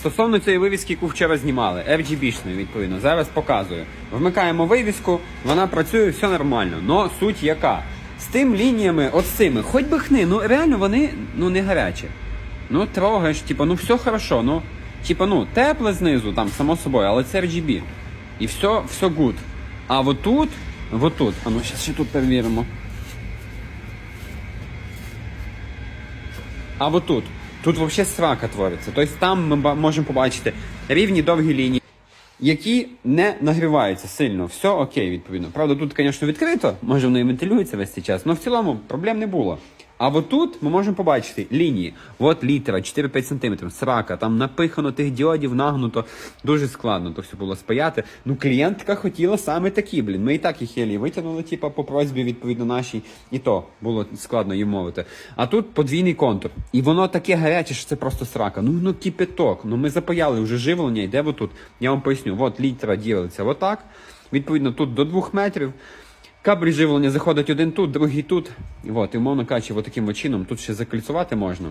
Стосовно цієї вивіски, яку вчора знімали, RGB-шної, відповідно, зараз показую. Вмикаємо вивіску, вона працює, все нормально. Но суть яка? З тим лініями, от з цими, хоч би хни, ну реально вони ну не гарячі. Ну трогаєш, типа, ну все хорошо, ну, типа, ну, тепле знизу, там, само собою, але це RGB. І все, все good. А вот тут, вот тут, а ну зараз ще тут перевіримо. А вот тут. Взагалі срака твориться. Тобто там ми можемо побачити рівні довгі лінії, які не нагріваються сильно. Все окей, відповідно. Правда, тут, звісно, відкрито, може воно і вентилюється весь цей час, але в цілому проблем не було. А от тут ми можемо побачити лінії. От літера, 4-5 см, срака, там напихано тих діодів, нагнуто. Дуже складно то все було спаяти. Ну, клієнтка хотіла саме такі, блін. Ми і так їх єлі витягнули, типа, по просьбі, відповідно, нашій, і то було складно їм мовити. А тут подвійний контур. І воно таке гаряче, що це просто срака. Ну, ну кипяток. Ну ми запаяли вже живлення, йде отут. Я вам поясню, от літера ділиться отак. Відповідно, тут до 2 метрів. Кабель живлення заходить один тут, другий тут. От, і умовно кажучи, от таким чином тут ще закольцувати можна.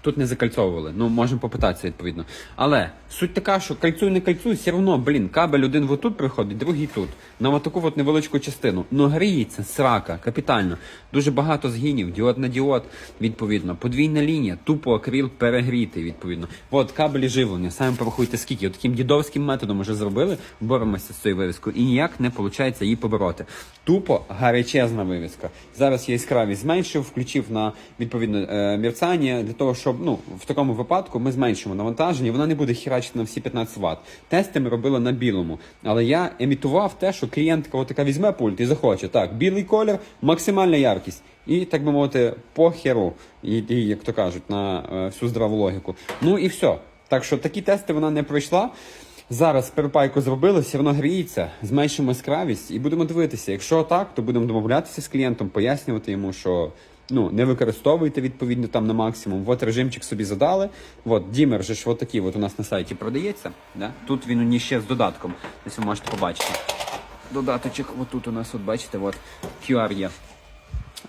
Тут не закальцовували. Ну, можемо попитатися, відповідно. Але суть така, що кальцуй не кальцуй, все одно, блін, кабель один вот тут приходить, другий тут. На таку от невеличку частину. Ну гріється, срака, капітально. Дуже багато згинів, діод на діод, відповідно. Подвійна лінія, тупо акрил перегрітий, відповідно. От кабелі живлення, самі порахуйте скільки. От таким дідовським методом вже зробили, боремося з цією вивіскою, і ніяк не виходить її побороти. Тупо гарячезна вивіска. Зараз я яскравість зменшив, включив на відповідно е, мерцання для того, щоб ну в такому випадку ми зменшимо навантаження. Вона не буде хірачити на всі 15 Вт. Тести ми робили на білому, але я емітував те, що клієнтка отака візьме пульт і захоче. Так, білий колір, максимальна яркість. І так би мовити, по херу, і, і, як то кажуть, на е, всю здраву логіку. Ну і все. Так що такі тести вона не пройшла. Зараз перепайку зробили, все воно гріється, зменшимо яскравість і будемо дивитися. Якщо так, то будемо домовлятися з клієнтом, пояснювати йому, що ну не використовуйте відповідно там на максимум. От режимчик собі задали. От дімер же ж от такий от у нас на сайті продається. Да? Тут він у ще з додатком. Ось ви можете побачити. Додаточок, отут у нас, от бачите, от QR є.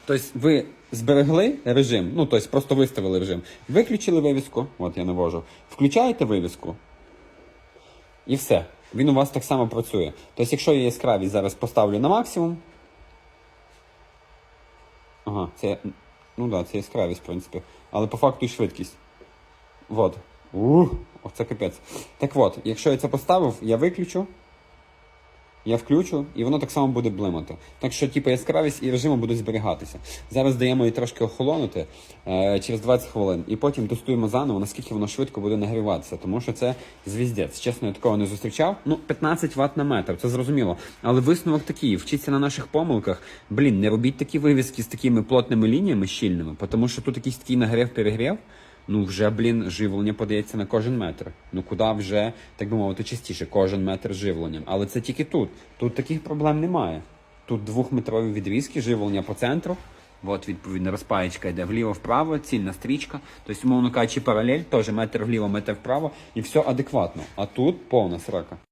Тобто ви зберегли режим, ну тобто просто виставили режим, виключили вивіску, от я навожу, включаєте вивіску, і все. Він у вас так само працює. Тобто, якщо я яскравість зараз поставлю на максимум. Ага, це. Ну да, це яскравість, в принципі. Але по факту і швидкість. Вот. Ух, оце капець. Так от, якщо я це поставив, я виключу. Я включу, і воно так само буде блимати. Так що, типу, яскравість і режими будуть зберігатися. Зараз даємо їй трошки охолонути е, через 20 хвилин, і потім тестуємо заново, наскільки воно швидко буде нагріватися, тому що це звіздець. Чесно, я такого не зустрічав. Ну, 15 Вт на метр, це зрозуміло. Але висновок такий: вчіться на наших помилках. Блін, не робіть такі вивіски з такими плотними лініями щільними, тому що тут якийсь такий нагрів-перегрів. Ну, вже, блін, живлення подається на кожен метр. Ну куди вже, так би мовити, частіше, кожен метр живленням. Але це тільки тут. Тут таких проблем немає. Тут двохметрові відрізки, живлення по центру. От, відповідно, розпаєчка йде вліво-вправо, цільна стрічка. Тобто, умовно кажучи, паралель, теж метр вліво, метр вправо, і все адекватно. А тут повна срака.